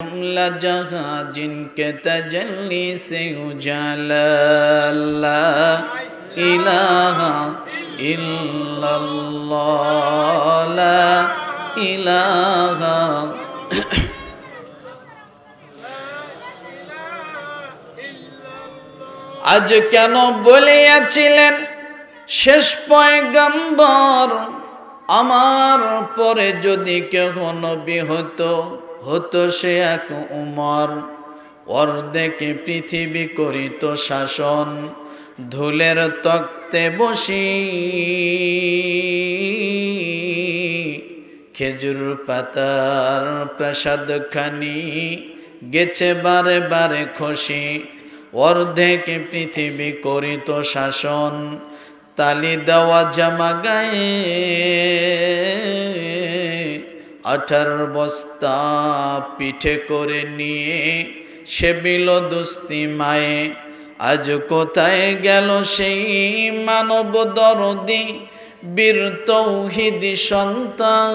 जुमला जहाँ जिनके तजल्ली से उजाला ला इलाहा इल्लल्लाह ला इलाहा আজ কেন বলিয়াছিলেন শেষ পয়গম্বর আমার পরে যদি কেহ নবী হতো হতো সে এক উমর। অর্ধেকে পৃথিবী করিত শাসন, ধুলের তক্তে বসি। খেজুর পাতার প্রসাদ খানি গেছে বারে বারে খুশি অর্ধেক পৃথিবী করিত শাসন, তালি দেওয়া জামা গায়ে। আঠার বস্তা পিঠে করে নিয়ে সে বিল দুস্তি মায়ে। আজ কোথায় গেল সেই মানব দরদি, বীর তৌহিদি সন্তান?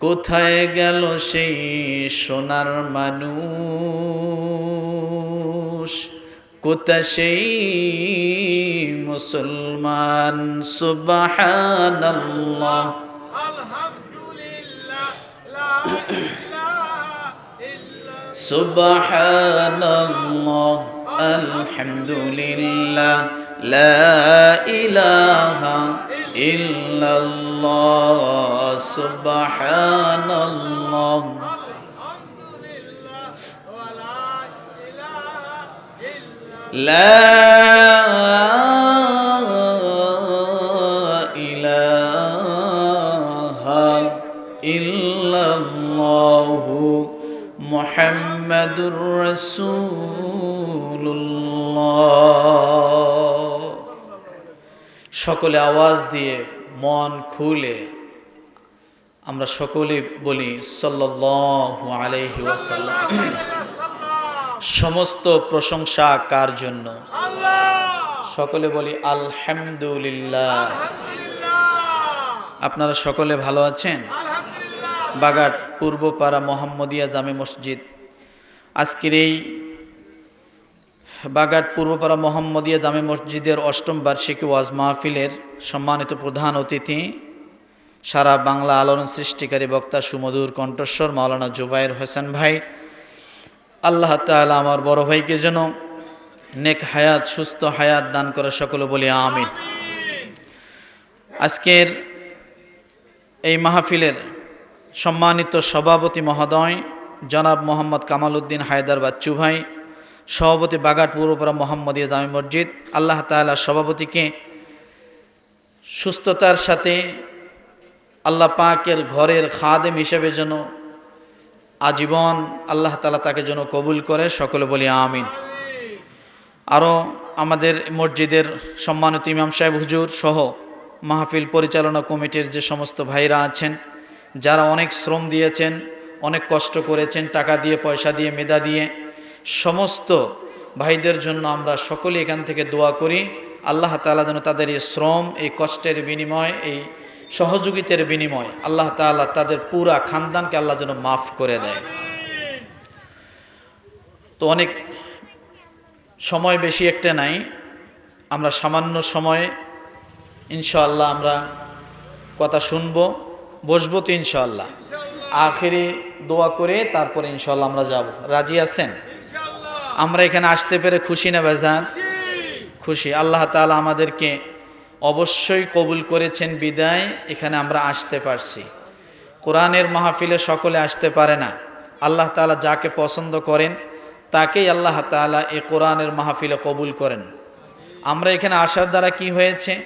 কোথায় গেল সেই সোনার মানুষ? কোথা সেই মুসলমান? সুবহানাল্লাহ। সুবহানাল্লাহ। আলহামদুলিল্লাহ। লা ইলাহা ইল্লাল্লাহ। সুবহানাল্লাহ আলহামদুলিল্লাহ ওয়া লা ইলাহা ইল্লা لا إله إلا الله محمد رسول الله সকলে আওয়াজ দিয়ে মন খুলে আমরা সকলে বলি সাল্লাল্লাহু আলাইহি ওয়াসাল্লাম সমস্ত প্রশংসা কার জন্য? সকলে বলি আলহামদুলিল্লাহ। আপনারা সকলে ভালো আছেন? বাগাট পূর্বপাড়া মোহাম্মদিয়া জামে মসজিদ। আজকের এই বাগাট পূর্বপাড়া মোহাম্মদিয়া জামে মসজিদের অষ্টম বার্ষিকী ওয়াজ মাহফিলের সম্মানিত প্রধান অতিথি সারা বাংলা আলোড়ন সৃষ্টিকারী বক্তা সুমধুর কণ্ঠস্বর মাওলানা জুবাইর হোসেন ভাই আল্লাহ তাআলা আমার বড় ভাইকে যেন নেক হায়াত, সুস্থ হায়াত দান করে সকলে বলি আমিন। আজকের এই মাহফিলের সম্মানিত সভাপতি মহোদয় জনাব মোহাম্মদ কামাল উদ্দিন হায়দার বাচ্চু ভাই, সভাপতি বাগাট পূর্বপাড়া মোহাম্মদিয়া জামি মসজিদ, আল্লাহ তাআলা সভাপতিকে সুস্থতার সাথে আল্লাহ পাকের ঘরের খাদেম হিসেবে যেন আজীবন আল্লাহ তালা তাকে যেন কবুল করে, সকলে বলি আমিন। আরও আমাদের মসজিদের সম্মানিত ইমাম সাহেব হুজুর সহ মাহফিল পরিচালনা কমিটির যে সমস্ত ভাইরা আছেন, যারা অনেক শ্রম দিয়েছেন, অনেক কষ্ট করেছেন, টাকা দিয়ে, পয়সা দিয়ে, মেধা দিয়ে, সমস্ত ভাইদের জন্য আমরা সকলে এখান থেকে দোয়া করি। আল্লাহ তালা যেন তাদের এই শ্রম, এই কষ্টের বিনিময় এই সহযোগিতার বিনিময় আল্লাহ তাআলা তাদের পুরা খানদানকে আল্লাহ যেন মাফ করে দেয়। তো অনেক সময় বেশি একটা নাই আমরা সামান্য সময়ে ইনশাআল্লাহ আমরা কথা শুনব বসবো তো ইনশাআল্লাহ। আখেরি দোয়া করে তারপরে ইনশাআল্লাহ আমরা যাব। রাজি আছেন? আমরা এখানে আসতে পেরে খুশি না বেজান খুশি। আল্লাহ তাআলা আমাদেরকে অবশ্যই কবুল করেছেন, বিদায়। এখানে আমরা আসতে পারছি। কোরআনের মাহফিলে সকলে আসতে পারে না। আল্লাহ তাআলা যাকে পছন্দ করেন, তাকেই আল্লাহ তাআলা এ কোরআনের মাহফিলে কবুল করেন। আমরা এখানে আসার দ্বারা কি হয়েছে?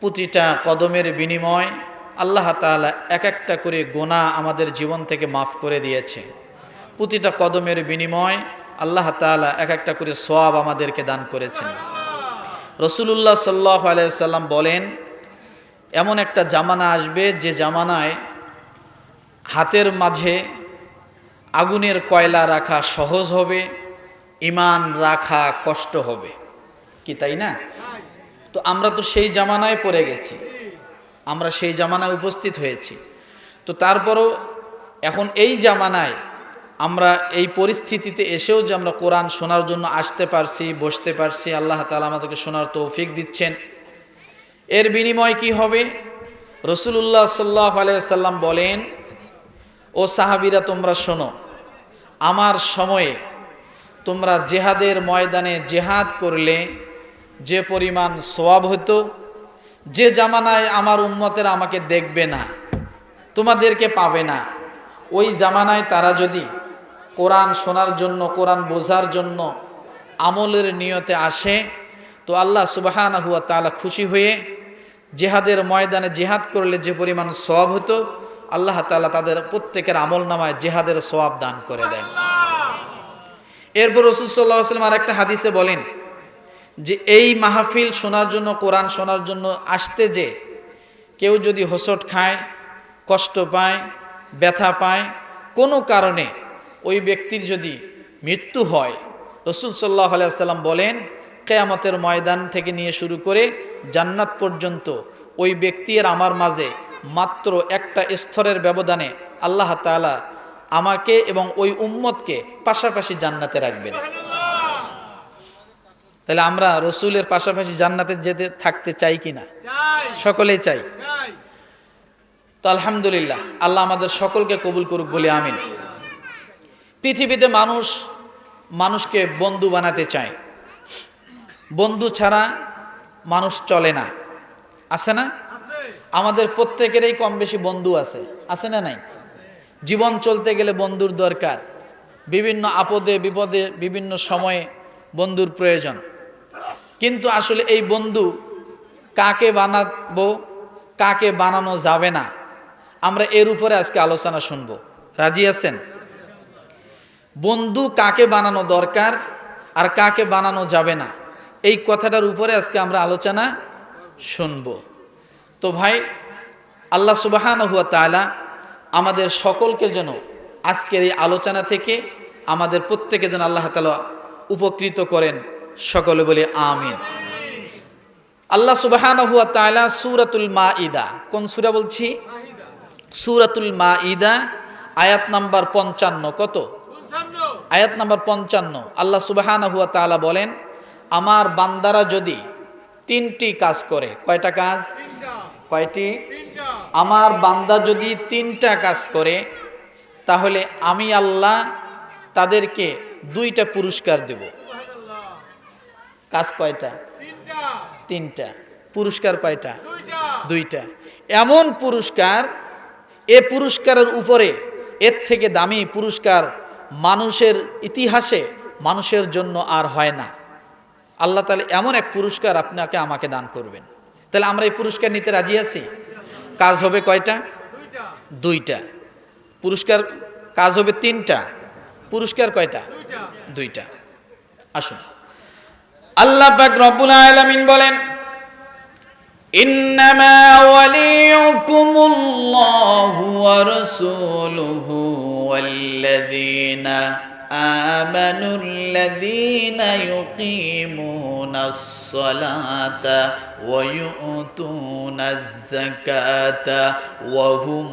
প্রতিটা কদমের বিনিময় আল্লাহ তাআলা এক একটা করে গোনা আমাদের জীবন থেকে মাফ করে দিয়েছে। প্রতিটা কদমের বিনিময় আল্লাহ তাআলা এক একটা করে সোয়াব আমাদেরকে দান করেছেন। রসুলুল্লাহ সাল্লাহ আলাইসাল্লাম বলেন, এমন একটা জামানা আসবে যে জামানায় হাতের মাঝে আগুনের কয়লা রাখা সহজ হবে ইমান রাখা কষ্ট হবে। কি তাই না? তো আমরা তো সেই জামানায় পড়ে গেছি। আমরা সেই জামানায় উপস্থিত হয়েছি। তো তারপরও এখন এই জামানায় আমরা এই পরিস্থিতিতে এসেও যে আমরা কোরআন শোনার জন্য আসতে পারছি, বসতে পারছি, আল্লাহ তালা আমাদেরকে শোনার তৌফিক দিচ্ছেন। এর বিনিময় কি হবে? রসুল্লাহ সাল্লাহ আলাইসাল্লাম বলেন, ও সাহাবিরা, তোমরা শোনো, আমার সময়ে তোমরা জেহাদের ময়দানে জেহাদ করলে যে পরিমাণ সোয়াব হতো, যে জামানায় আমার উম্মতের আমাকে দেখবে না, তোমাদেরকে পাবে না, ওই জামানায় তারা যদি কোরআন শোনার জন্য, কোরআন বোঝার জন্য আমলের নিয়তে আসে, তো আল্লাহ সুবাহানা হুয়া তালা খুশি হয়ে জেহাদের ময়দানে জেহাদ করলে যে পরিমাণ সওয়াব হতো, আল্লাহ তালা তাদের প্রত্যেকের আমল নামায় জেহাদের সওয়াব দান করে দেন। এরপর রসুল সাল্লাহ আসলাম আর একটা হাদিসে বলেন যে, এই মাহফিল শোনার জন্য, কোরআন শোনার জন্য আসতে যে কেউ যদি হোসট খায়, কষ্ট পায়, ব্যথা পায়, কোনো কারণে ওই ব্যক্তির যদি মৃত্যু হয় রসুল সাল্লাহ আলাইসাল্লাম বলেন কেয়ামতের ময়দান থেকে নিয়ে শুরু করে জান্নাত পর্যন্ত ওই ব্যক্তির আমার মাঝে মাত্র একটা স্তরের ব্যবধানে আল্লাহ তাআলা আমাকে এবং ওই উম্মতকে পাশাপাশি জান্নাতে রাখবেন। তাহলে আমরা রসুলের পাশাপাশি জান্নাতে যেতে থাকতে চাই কি না সকলেই চাই। চাই। তো আলহামদুলিল্লাহ আল্লাহ আমাদের সকলকে কবুল করুক বলে আমিন। পৃথিবীতে মানুষ মানুষকে বন্ধু বানাতে চায়। বন্ধু ছাড়া মানুষ চলে না। আছে না? আমাদের প্রত্যেকেরই কম বেশি বন্ধু আছে। আছে না নাই? জীবন চলতে গেলে বন্ধুর দরকার। বিভিন্ন আপদে, বিপদে, বিভিন্ন সময়ে বন্ধুর প্রয়োজন। কিন্তু আসলে এই বন্ধু কাকে বানাবো, কাকে বানানো যাবে না, আমরা এর উপরে আজকে আলোচনা শুনব। রাজি আছেন? বন্ধু কাকে বানানো দরকার আর কাকে বানানো যাবে না? এই কথাটার উপরে আজকে আমরা আলোচনা শুনব। তো ভাই, আল্লাহ সুবাহান হুয়া তালা আমাদের সকলকে যেন আজকের এই আলোচনা থেকে আমাদের প্রত্যেকে যেন আল্লাহ তালা উপকৃত করেন। সকলে বলে আমিন। আল্লাহ সুবাহান হুয়া তালা সুরাতুল মা ইদা কোন সুরা বলছি? সুরাতুল মা ইদা আয়াত নাম্বার পঞ্চান্ন, কত? আয়াত নাম্বার পঞ্চান্ন। আল্লাহ সুবাহান হুয়া তালা বলেন, আমার বান্দারা যদি তিনটি কাজ করে, কয়টা কাজ? কয়টি? আমার বান্দা যদি তিনটা কাজ করে, তাহলে আমি আল্লাহ তাদেরকে দুইটা পুরস্কার দেব। কাজ কয়টা? তিনটা। পুরস্কার কয়টা? দুইটা। এমন পুরস্কার, এ পুরস্কারের উপরে, এর থেকে দামি পুরস্কার মানুষের ইতিহাসে মানুষের জন্য আর হয় না। আল্লাহ তাহলে এমন এক পুরস্কার আপনাকে আমাকে দান করবেন। তাহলে আমরা এই পুরস্কার নিতে রাজি আছি? কাজ হবে কয়টা? দুইটা। পুরস্কার কাজ হবে তিনটা। পুরস্কার কয়টা? দুইটা। আসুন। আল্লাহ পাক রব্বুল আলামিন বলেন, ইন্নামা ওয়ালিয়ুকুমুল্লাহু ওয়া রাসূলুহু والذين آمنوا الذين يقيمون الصلاة ويؤتون الزكاة وهم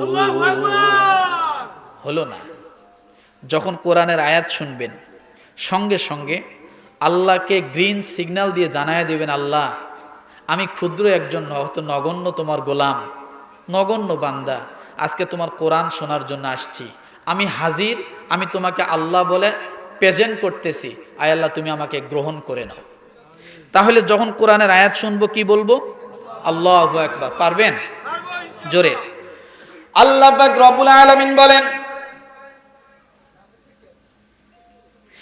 আল্লাহু راكعون আকবার হলো না যখন কোরআনের আয়াত শুনবেন সঙ্গে সঙ্গে আল্লাহকে গ্রিন সিগন্যাল দিয়ে জানায় দেবেন আল্লাহ আমি ক্ষুদ্র একজন হয়তো নগণ্য তোমার গোলাম নগণ্য বান্দা। আজকে তোমার কোরআন শোনার জন্য আসছি। আমি হাজির, আমি তোমাকে আল্লাহ বলে প্রেজেন্ট করতেছি। আয় আল্লাহ, তুমি আমাকে গ্রহণ করে নাও। তাহলে যখন কোরআনের আয়াত শুনব, কি বলব? আল্লাহ একবার পারবেন? জোরে। আল্লাহ রবুল আলমিন বলেন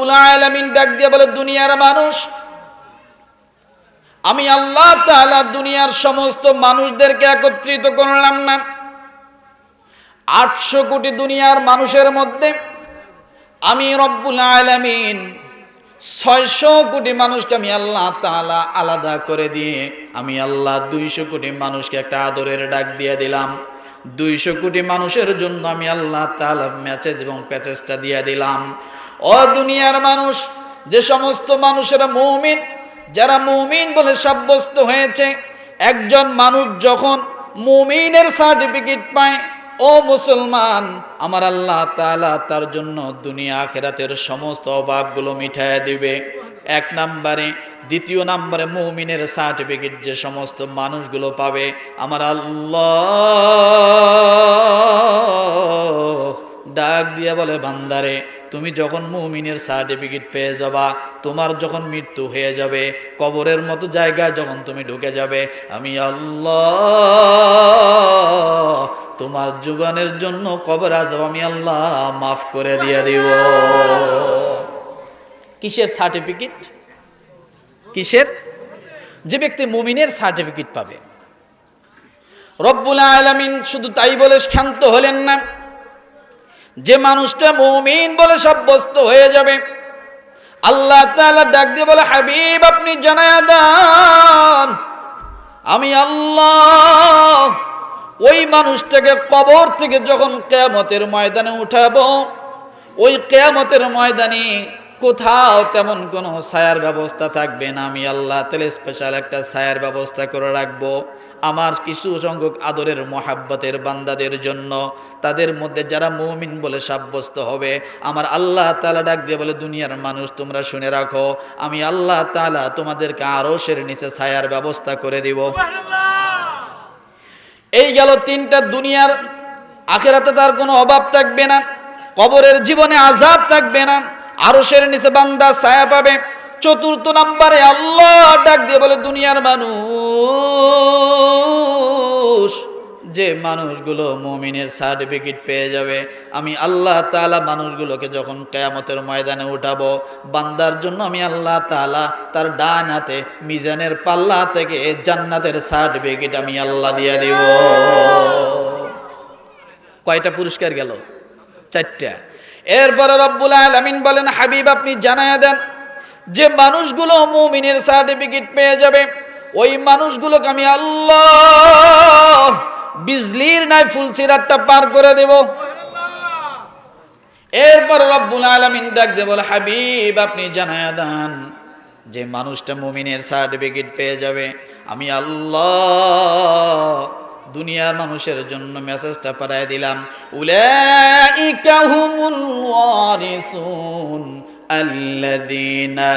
রব্বুল আলামিন ডাক দিয়ে বলে, দুনিয়ার মানুষ, আমি আল্লাহ তাআলা দুনিয়ার সমস্ত মানুষদেরকে একত্রিত করলাম না। আটশো কোটি দুনিয়ার মানুষের মধ্যে আমি রব্বুল আলামিন ছয়শো কোটি মানুষকে আমি আল্লাহ তাআলা আলাদা করে দিয়ে আমি আল্লাহ দুইশো কোটি মানুষকে একটা আদরের ডাক দিয়ে দিলাম। দুইশো কোটি মানুষের জন্য আমি আল্লাহ তাআলা মেসেজ এবং প্যাচেজটা দিয়ে দিলাম। ও দুনিয়ার মানুষ, যে সমস্ত মানুষেরা মৌমিন, যারা মৌমিন বলে সাব্যস্ত হয়েছে, একজন মানুষ যখন মুমিনের সার্টিফিকেট পায়, ও মুসলমান, আমার আল্লাহ তাআলা তার জন্য দুনিয়া আখেরাতের সমস্ত অভাবগুলো মিঠায় দিবে। এক নম্বরে। দ্বিতীয় নম্বরে, মুমিনের সার্টিফিকেট যে সমস্ত মানুষগুলো পাবে, আমার আল্লাহ ডাক দিয়ে বলে, বান্দারে তুমি যখন মুমিনের সার্টিফিকেট পেয়ে যাবা, তোমার যখন মৃত্যু হয়ে যাবে, কবরের মতো জায়গায় যখন তুমি ঢুকে যাবে, আমি আল্লাহ, তোমার জীবনের জন্য কবর আজব আমি আল্লাহ মাফ করে দিয়ে দিব। কিসের সার্টিফিকেট? কিসের? যে ব্যক্তি মুমিনের সার্টিফিকেট পাবে। রব্বুল আলামিন শুধু তাই বলে শান্ত হলেন না। যে মানুষটা মুমিন বলে সাব্যস্ত হয়ে যাবে, আল্লাহ তাআলা ডাক দিয়ে বলে, হাবিব, আপনি জানায়া দেন, আমি আল্লাহ ওই মানুষটাকে কবর থেকে যখন কেয়ামতের ময়দানে উঠাবো, ওই কেয়ামতের ময়দানে কোথাও তেমন কোনো ছায়ার ব্যবস্থা থাকবে না। আমি আল্লাহ তেলে স্পেশাল একটা ছায়ার ব্যবস্থা করে রাখব। আমার কিছু সংখ্যক আদরের মহাব্বতের বান্দাদের জন্য। তাদের মধ্যে যারা মৌমিন বলে সাব্যস্ত হবে আমার আল্লাহ তালা ডাক দিয়ে বলে দুনিয়ার মানুষ তোমরা শুনে রাখো। আমি আল্লাহ তালা তোমাদেরকে আরও সের নিচে ছায়ার ব্যবস্থা করে দিব। এই গেল তিনটা দুনিয়ার আখেরাতে তার কোনো অভাব থাকবে না। কবরের জীবনে আজাব থাকবে না। আরও সের নিচে বান্দা ছায়া পাবে। চতুর্থ নাম্বারে আল্লাহ ডাক দিয়ে বলে, দুনিয়ার মানুষ, যে মানুষগুলো মুমিনের সার্টিফিকেট পেয়ে যাবে, আমি আল্লাহ তাআলা মানুষগুলোকে যখন কেয়ামতের ময়দানে উঠাবো, বান্দার জন্য আমি আল্লাহ তালা তার ডান হাতে, মিজানের পাল্লা থেকে জান্নাতের সার্টিফিকেট আমি আল্লাহ দিয়ে দিব। কয়টা পুরস্কার গেল? চারটা। এরপরে রব্বুল আলামিন বলেন, হাবিব, আপনি জানায়া দেন, যে মানুষগুলো মুমিনের সার্টিফিকেট পেয়ে যাবে, ওই মানুষগুলোকে আমি আল্লাহ বিজলির নাই ফুলসিরাতটা পার করে দেব। এরপর রব্বুল আলামিন ডাক দিয়ে বলে, হাবিব, আপনি জানায়া দেন, যে মানুষটা মুমিনের সার্টিফিকেট পেয়ে যাবে, আমি আল্লাহ দুনিয়ার মানুষের জন্য মেসেজটা পাঠায় দিলাম। ওয়ারিসুন আল্লাযীনা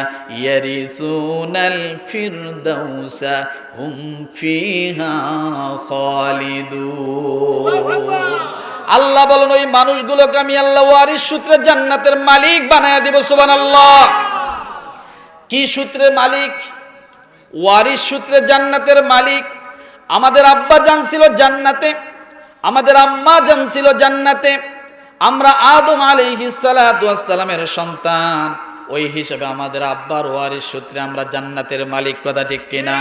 ইয়ারিসুনাল ফিরদাউসা হুম ফিহা খালিদুন। আল্লাহ বলেন, ওই মানুষগুলোকে আমি আল্লাহ ওয়ারিস সূত্রে জান্নাতের মালিক বানায় দিব, সুবহানাল্লাহ। কি সূত্রের মালিক? ওয়ারিস সূত্রে জান্নাতের মালিক আমাদের আব্বা জানছিল জান্নাতে আমাদের আম্মা জানছিল জান্নাতে আমরা আদম আলাইহিসসালামের সন্তান। ওই হিসেবে আমাদের আব্বার ওয়ারিস সূত্রে আমরা জান্নাতের মালিক কথা ঠিক কিনা?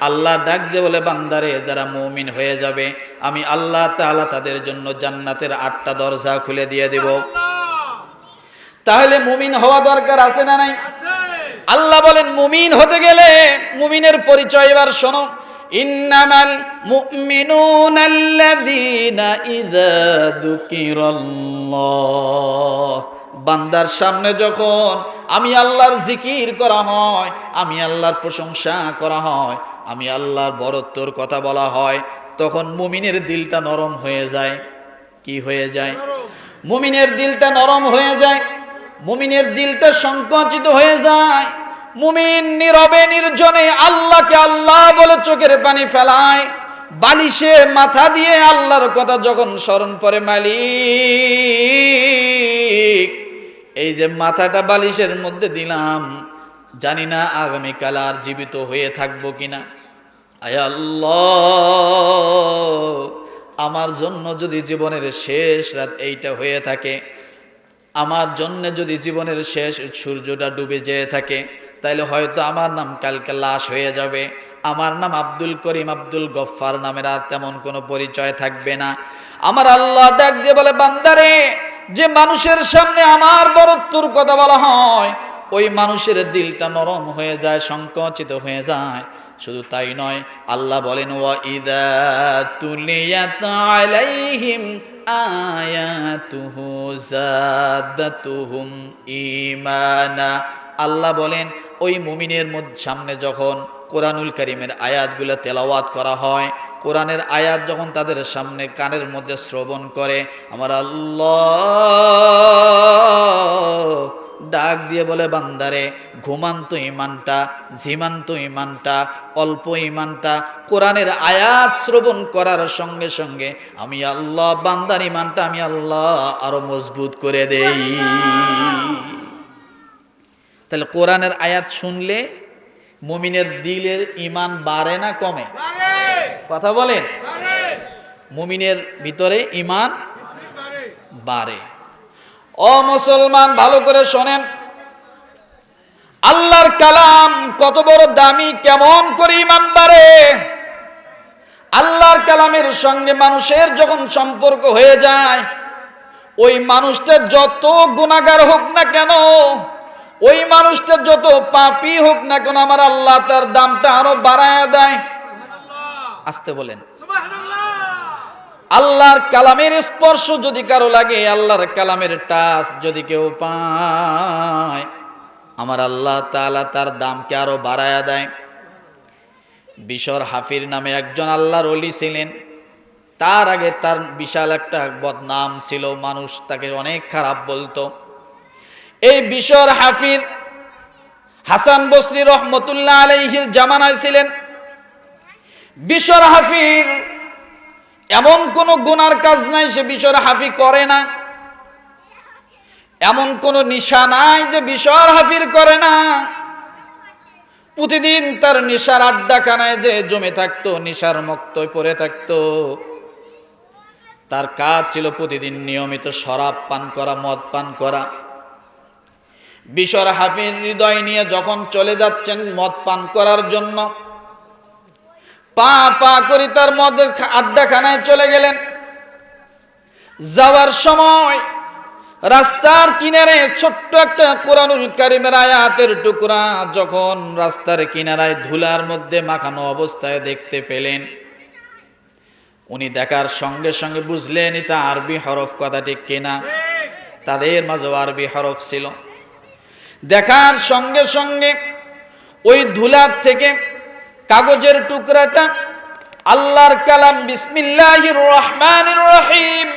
আল্লাহ ডাক দিয়ে বলে বান্দারে যারা মৌমিন হয়ে যাবে আমি আল্লাহ তাআলা তাদের জন্য জান্নাতের আটটা দরজা খুলে দিয়ে দেব। তাহলে মুমিন হওয়া দরকার আছে না নাই? আল্লাহ বলেন মুমিন হতে গেলে মুমিনের পরিচয় এবার শোনো। ইন্নামাল আল্লাযীনা ইযা যুকিরাল্লাহ। বান্দার সামনে যখন আমি আল্লাহর জিকির করা হয়, আমি আল্লাহর প্রশংসা করা হয়, আমি আল্লাহর বরত্বর কথা বলা হয়, তখন মুমিনের দিলটা নরম হয়ে যায়। কি হয়ে যায়? মুমিনের দিলটা নরম হয়ে যায়, মুমিনের দিলটা সংকুচিত হয়ে যায়। মুমিন নীরবে নির্জনে আল্লাহকে আল্লাহ বলে চোখের পানি ফেলায়, বালিশে মাথা দিয়ে আল্লাহর কথা যখন স্মরণ করে মালিক, এই যে মাথাটা বালিশের মধ্যে দিলাম, জানি না আগামীকাল আর জীবিত হয়ে থাকব কিনা। আয় আল্লাহ, আমার জন্য যদি জীবনের শেষ রাত এইটা হয়ে থাকে আমার জন্য যদি জীবনের শেষ সূর্যটা ডুবে যেয়ে থাকে, তাইলে হয়তো আমার নাম কালকে লাশ হয়ে যাবে। আমার নাম আব্দুল করিম আব্দুল গফফার নামের আর তেমন কোনো পরিচয় থাকবে না। আমার আল্লাহ ডাক দিয়ে বলে, বান্দারে, যে মানুষের সামনে আমার বরত্বর কথা বলা হয়, ওই মানুষের দিলটা নরম হয়ে যায়, সংকুচিত হয়ে যায়। শুধু তাই নয়, আল্লাহ বলেন, ওয়া ইদা তুলিয়াত আলাইহিম আয়াতুহু আল্লাহ বলেন, ওই মুমিনের মধ্যে, সামনে যখন কোরআনুল করিমের আয়াতগুলো তেলাওয়াত করা হয়, কোরআনের আয়াত যখন তাদের সামনে কানের মধ্যে শ্রবণ করে, আমার আল্লাহ ডাক দিয়ে বলে, বান্দারে, ঘুমান্ত ইমানটা ঝিমান্ত ইমানটা অল্প ইমানটা কোরআনের আয়াত শ্রবণ করার সঙ্গে সঙ্গে আমি আল্লাহ, বান্দার ইমানটা আমি আল্লাহ আরও মজবুত করে দেই। তাহলে কোরআনের আয়াত শুনলে মুমিনের দিলের ইমান বাড়ে না কমে? কথা বলেন? মুমিনের ভিতরে ইমান বাড়ে। ও মুসলমান ভালো করে শোনেন। আল্লাহর কালাম কত বড় দামি কেমন করে ইমান বাড়ে। আল্লাহর কালামের সঙ্গে মানুষের যখন সম্পর্ক হয়ে যায় ওই মানুষটা যত গুণাগার হোক না কেন ওই মানুষটা যত পাপী হোক না কেন আমার আল্লাহ তার দামটা আরও বাড়ায় দেয়। আসতে বলেন। আল্লাহর কালামের স্পর্শ যদি কারও লাগে, আল্লাহর কালামের টাচ যদি কেউ পায়, আমার আল্লাহ তাআলা তার দামকে আরও বাড়ায়া দেয়। বিশর হাফির নামে একজন আল্লাহর অলি ছিলেন। তার আগে তার বিশাল একটা বদনাম ছিল, মানুষ তাকে অনেক খারাপ বলতো। এই বিশর হাফির হাসান বসরি রহমতুল্লাহ আলাইহির জামানায় ছিলেন। বিশর হাফির এমন কোন গুনার কাজ নাই সে বিষর হাফি করে না। এমন কোন নিশা নাই যে বিষর হাফির করে না। প্রতিদিন তার নিশার আড্ডাখানায় যে জমে থাকতো, নিশার মক্তয় পড়ে থাকতো। তার কাজ ছিল প্রতিদিন নিয়মিত শরাব পান করা, মদ পান করা। বিশর হাফির হৃদয় নিয়ে যখন চলে যাচ্ছেন মদ পান করার জন্য পা পা করে তার মদের আড্ডাখানায় চলে গেলেন। যাওয়ার সময় রাস্তার কিনারে ছোট্ট একটা কোরআনুল কারিমের আয়াতের টুকরা যখন রাস্তার কিনারায় ধুলার মধ্যে মাখানো অবস্থায় দেখতে পেলেন, উনি দেখার সঙ্গে সঙ্গে বুঝলেন এটা আরবি হরফ কথাটি কেনা। তাদের মাঝেও আরবি হরফ ছিল। দেখার সঙ্গে সঙ্গে ওই ধুলার থেকে কাগজের টুকরাটা আল্লাহর কালাম বিসমিল্লাহির রহমানির রহিম।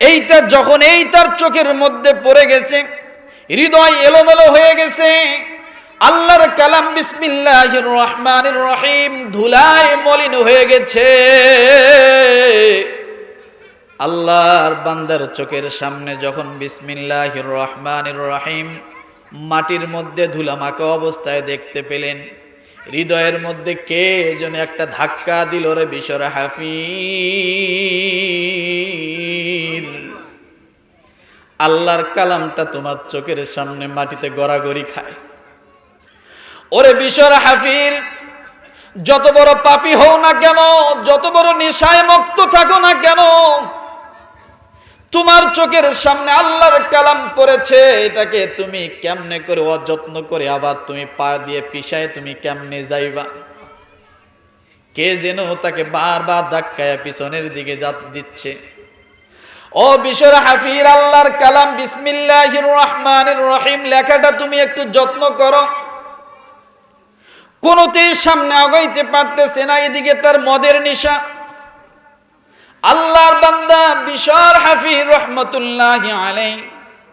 এইটা যখন এই তার চোখের মধ্যে পড়ে গেছে, হৃদয় এলোমেলো হয়ে গেছে, আল্লাহর কালাম বিসমিল্লাহির রহমানির রহিম ধুলায় মলিন হয়ে গেছে। আল্লাহর বান্দার চোখের সামনে যখন বিসমিল্লাহির রহমানির রহিম মাটির মধ্যে ধুলামাকা অবস্থায় দেখতে পেলেন হৃদয়ের মধ্যে কে যেন একটা ধাক্কা দিল রে বিশর হাফির আল্লাহর কালামটা তোমার চোখের সামনে মাটিতে গড়াগড়ি খায়। ওরে বিশর হাফির যত বড় পাপি হও না কেন, যত বড় নেশায় মুক্ত থাকো না কেন তোমার চোখের সামনে আল্লাহর কালাম পড়েছে, এটাকে তুমি কেমনে করে অযত্ন করে আবার তুমি পা দিয়ে পিছায় তুমি কেমনে যাইবা? কে যেন তাকে বারবার ধাক্কায় পিছনের দিকে যা দিচ্ছে। ও বিশর হাফির আল্লাহর কালাম, বিসমিল্লাহির রহমানির রহিম, লেখাটা তুমি একটু যত্ন করো। কোনোতেই সামনে আগাইতে পারতেছে না, এদিকে তার মদের নিশা। আল্লাহর বান্দা বিশর হাফির রহমতুল্লাহ আলাই